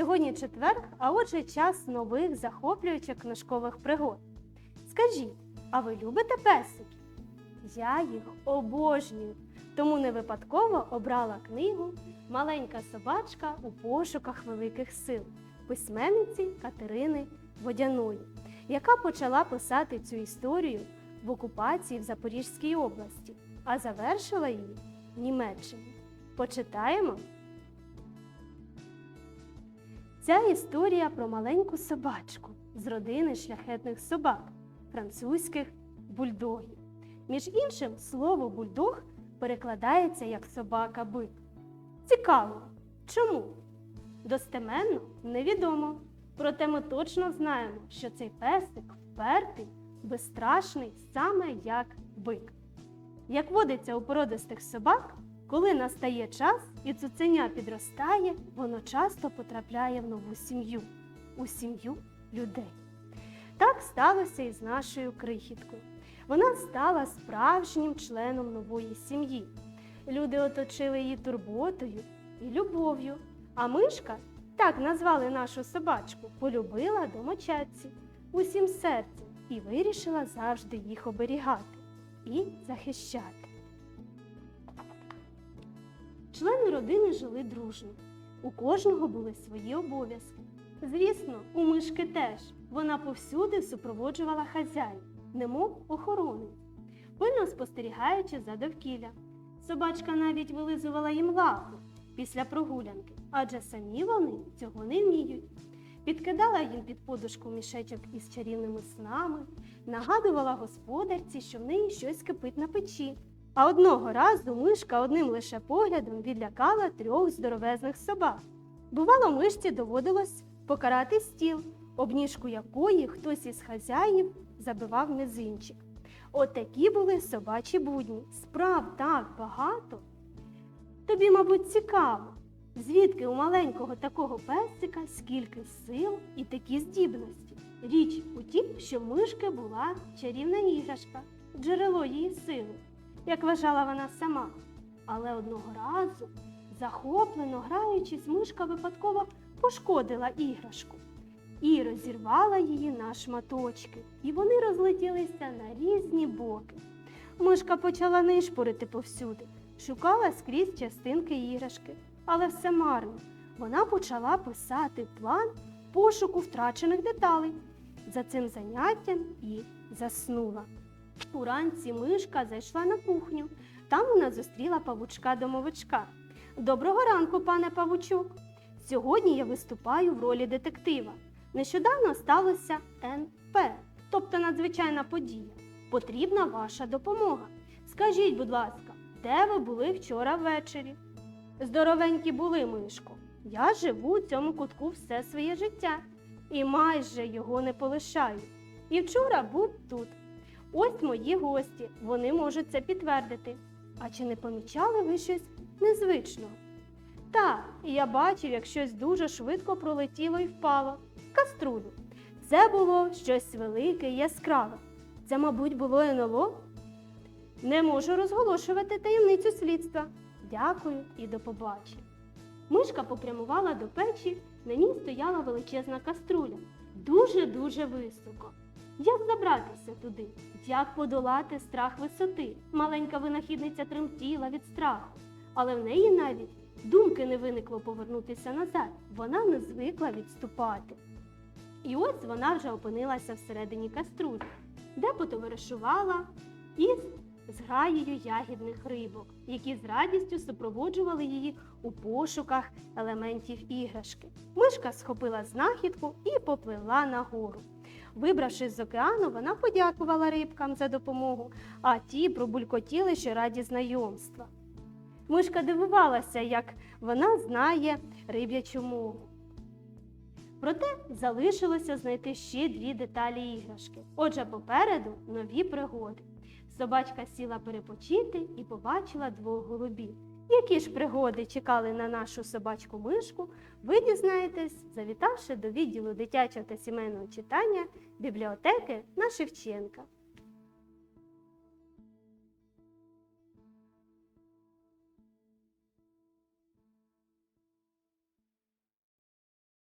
Сьогодні четвер, а отже, час нових захоплюючих книжкових пригод. Скажіть, а ви любите песиків? Я їх обожнюю, тому не випадково обрала книгу Маленька собачка у пошуках великих сил письменниці Катерини Водяної, яка почала писати цю історію в окупації в Запорізькій області, а завершила її в Німеччині. Почитаємо. Ця історія про маленьку собачку з родини шляхетних собак, французьких бульдогів. Між іншим, слово бульдог перекладається як собака-бик. Цікаво, чому? Достеменно невідомо. Проте ми точно знаємо, що цей песик впертий, безстрашний, саме як бик. Як водиться у породистих собак, коли настає час і цуценя підростає, воно часто потрапляє в нову сім'ю, у сім'ю людей. Так сталося і з нашою крихіткою. Вона стала справжнім членом нової сім'ї. Люди оточили її турботою і любов'ю, а мишка, так назвали нашу собачку, полюбила домочадці усім серцем і вирішила завжди їх оберігати і захищати. Члени родини жили дружно. У кожного були свої обов'язки. Звісно, у мишки теж вона повсюди супроводжувала хазяїв, немов охоронець, пильно спостерігаючи за довкілля. Собачка навіть вилизувала їм лапу після прогулянки, адже самі вони цього не вміють. Підкидала їм під подушку мішечок із чарівними снами, нагадувала господарці, що в неї щось кипить на печі. А одного разу мишка одним лише поглядом відлякала трьох здоровезних собак. Бувало, мишці доводилось покарати стіл, обніжку якої хтось із хазяїв забивав мизинчик. Отакі були собачі будні. Справ так багато. Тобі, мабуть, цікаво, звідки у маленького такого песика скільки сил і такі здібності. Річ у тім, що мишки була чарівна іграшка, джерело її сили, як вважала вона сама. Але одного разу, захоплено граючись, мишка випадково пошкодила іграшку і розірвала її на шматочки, і вони розлетілися на різні боки. Мишка почала нишпорити повсюди, шукала скрізь частинки іграшки, але все марно. Вона почала писати план пошуку втрачених деталей. За цим заняттям і заснула. Уранці мишка зайшла на кухню. Там вона зустріла павучка-домовичка. Доброго ранку, пане павучок. Сьогодні я виступаю в ролі детектива. Нещодавно сталося НП, тобто надзвичайна подія. Потрібна ваша допомога. Скажіть, будь ласка, де ви були вчора ввечері? Здоровенькі були, мишко. Я живу у цьому кутку все своє життя і майже його не полишаю. І вчора був тут. Ось мої гості, вони можуть це підтвердити. А чи не помічали ви щось незвичного? Так, я бачив, як щось дуже швидко пролетіло і впало. Каструлю. Це було щось велике і яскраве. Це, мабуть, було НЛО? Не можу розголошувати таємницю слідства. Дякую і до побачення. Мишка попрямувала до печі, на ній стояла величезна каструля, дуже-дуже високо. Як забратися туди? Як подолати страх висоти? Маленька винахідниця тремтіла від страху, але в неї навіть думки не виникло повернутися назад. Вона не звикла відступати. І ось вона вже опинилася всередині каструлі, де потоваришувала із зграєю ягідних рибок, які з радістю супроводжували її у пошуках елементів іграшки. Мишка схопила знахідку і попливла нагору. Вибравшись з океану, вона подякувала рибкам за допомогу, а ті пробулькотіли, що раді знайомства. Мишка дивувалася, як вона знає риб'ячу мову. Проте залишилося знайти ще дві деталі іграшки. Отже, попереду нові пригоди. Собачка сіла перепочити і побачила двох голубів. Які ж пригоди чекали на нашу собачку мишку, ви дізнаєтесь, завітавши до відділу дитячого та сімейного читання бібліотеки на Шевченка.